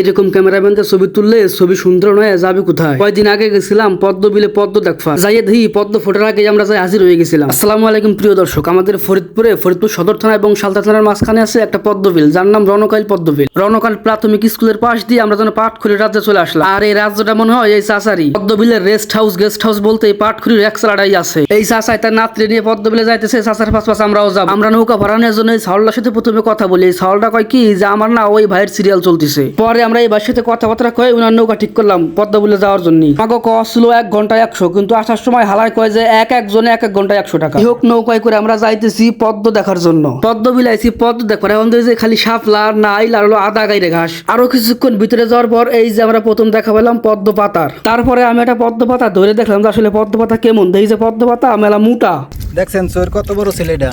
এরকম ক্যামেরাম্যানদের ছবি তুললে ছবি সুন্দর নয়, যাবে কোথায়? কয়দিন আগে গেছিলাম পদ্ম বিলে পদ্ম দেখফা যাইয়ে দেখি পদ্ম ফোটার আগে আমরা যাই হাজির হয়ে গেছিলাম। আসসালামু আলাইকুম প্রিয় দর্শক, আমাদের ফরিদপুরে, ফরিদপুর সদর থানা এবং সালতা থানার মাঝখানে আছে একটা পদ্ম বিল যার নাম রনকাইল পদ্ম বিল রনকাইল প্রাথমিক স্কুলের পাশ দিয়ে আমরা যেন পাটখুরি রাজ্যে চলে আসলাম। আর এই রাজ্যটা মনে হয় এই চাচারি পদ্ম বিলের রেস্ট হাউস গেস্ট হাউস বলতে এই পাটখুরির এক সালাটাই আছে। এই চাচাই তার নাতরে নিয়ে পদ্ম বিলে যাইতেছে, চাচার পাশ পাশ আমরাও যাব। আমরা নৌকা ভাড়ানোর জন্য এই সাউলটার সাথে প্রথমে কথা বলি। এই সাউলটা কয় কি? যে আমার না ওই ভাইয়ের সিরিয়াল চলতেছে। পরে আমরা এই ভাইয়ের সাথে কথাবার্তা কয়ে উনার নৌকা ঠিক করলাম পদ্ম বিলে যাওয়ার জন্য। আমাকে কস্ট ছিল এক ঘণ্টা একশো কিন্তু আসার সময় হালায় কয় যে এক একজনে এক এক ঘণ্টা একশো টাকা। এই হোক নৌকায় করে আমরা যাইতেছি পদ্ম দেখার জন্য। পদ্ম বিলাইছি পদ্ম দেখার এখন দেখি যে খালি শাপলা নাইল আর হলো আদা গাইরে ঘাস। আরও কিছুক্ষণ ভিতরে যাওয়ার পর এই যে আমরা প্রথম দেখা পেলাম পদ্ম পাতার। তারপরে আমি একটা পদ্ম পাতা ধরে দেখলাম যে আসলে পদ্ম পাতা কেমন। দেখি যে পদ্ম পাতা মেলা মোটা। দেখছেন চোর কত বড় ছেলেটা?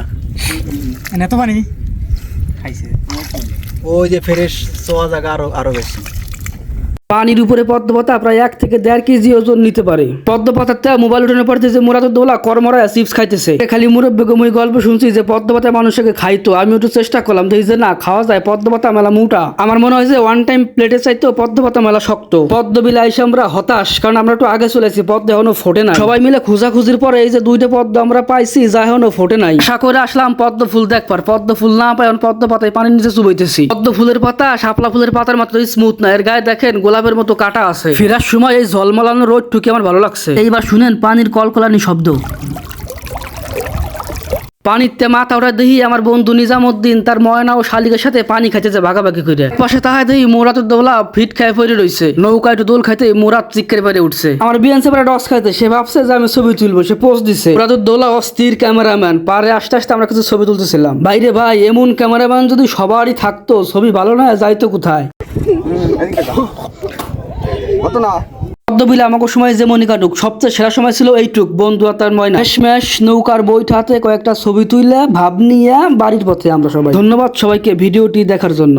এনে তো পানি খাইছে। ওই যে ফ্রেশ সোয়া জায়গা আরও আরও বেশি। পানির উপরে পদ্মপাতা প্রায় এক থেকে দেড় কেজি ওজন নিতে পারে। পদ্ম পাতাতে মোবাইল উঠানোর পর যে মুরাদুদ্দৌলা কর্মরা চিপস খাইতেছে। খালি মুরব্বী মুই গল্প শুনছি যে পদ্ম পাতা মানুষকে খাইতো আমি একটু চেষ্টা করলাম, দেখি যে না, খাওয়া যায় পদ্ম পাতা মেলা মোটা। আমার মনে হয় যে ওয়ান টাইম প্লেটে চাইতো পদ্ম পাতা মেলা শক্ত। পদ্ম বিলে এসে আমরা হতাশ, কারণ আমরা একটু আগে চলেছি পদ্ম এখনও ফোটে না সবাই মিলে খোঁজাখুঁজির পরে এই যে দুইটা পদ্ম আমরা পাইছি, যা এখনও ফোটে নাই। আশা করে আসলাম পদ্ম ফুল দেখবার। পদ্ম ফুল না পাই পদ্ম পাতায় পানির নিচে চুবাইতেছি। পদ্ম ফুলের পাতা, শাপলা ফুলের পাতার মাত্র স্মুথ না। এর গায়ে দেখেন গোলাপের মতো কাটা আছে। ফেরার সময় এই ঝলমলানো রোদ টুকি আমার ভালো লাগছে। এইবার শুনেন পানির কলকলানি শব্দ। পানিতে মাথা ওরা দেখি আমার বন্ধু নিজামুদ্দিন তার ময়না ও শালিকের সাথে পানি খাইতেছে ভাগাভাগি করে পাশে তাহাই দেখি মোরাতের দোলা ফিট খাই পড়ে রয়েছে নৌকা একটু দোল খাইতে মোরাত চিক্কের পারে উঠছে। আমার বিয়ান পারে ডস খাইতে সে ভাবছে যে আমি ছবি তুলবো সে পোস্ট দিছে। মোরাতের দোলা অস্থির ক্যামেরাম্যান পারে আস্তে আস্তে আমরা কিছু ছবি তুলতেছিলাম। বাইরে ভাই এমন ক্যামেরাম্যান যদি সবারই থাকতো ছবি ভালো না যাইতো কোথায়? কত না পদ্মবিলে আমাকে সময় যেমনই কাটুক সবচেয়ে সেরা সময় ছিল এইটুক, বন্ধু আর তার ময়না। ম্যাশ নৌকার বইটাতে কয়েকটা ছবি তুলে ভাব নিয়ে বাড়ির পথে আমরা সবাই। ধন্যবাদ সবাইকে ভিডিওটি দেখার জন্য।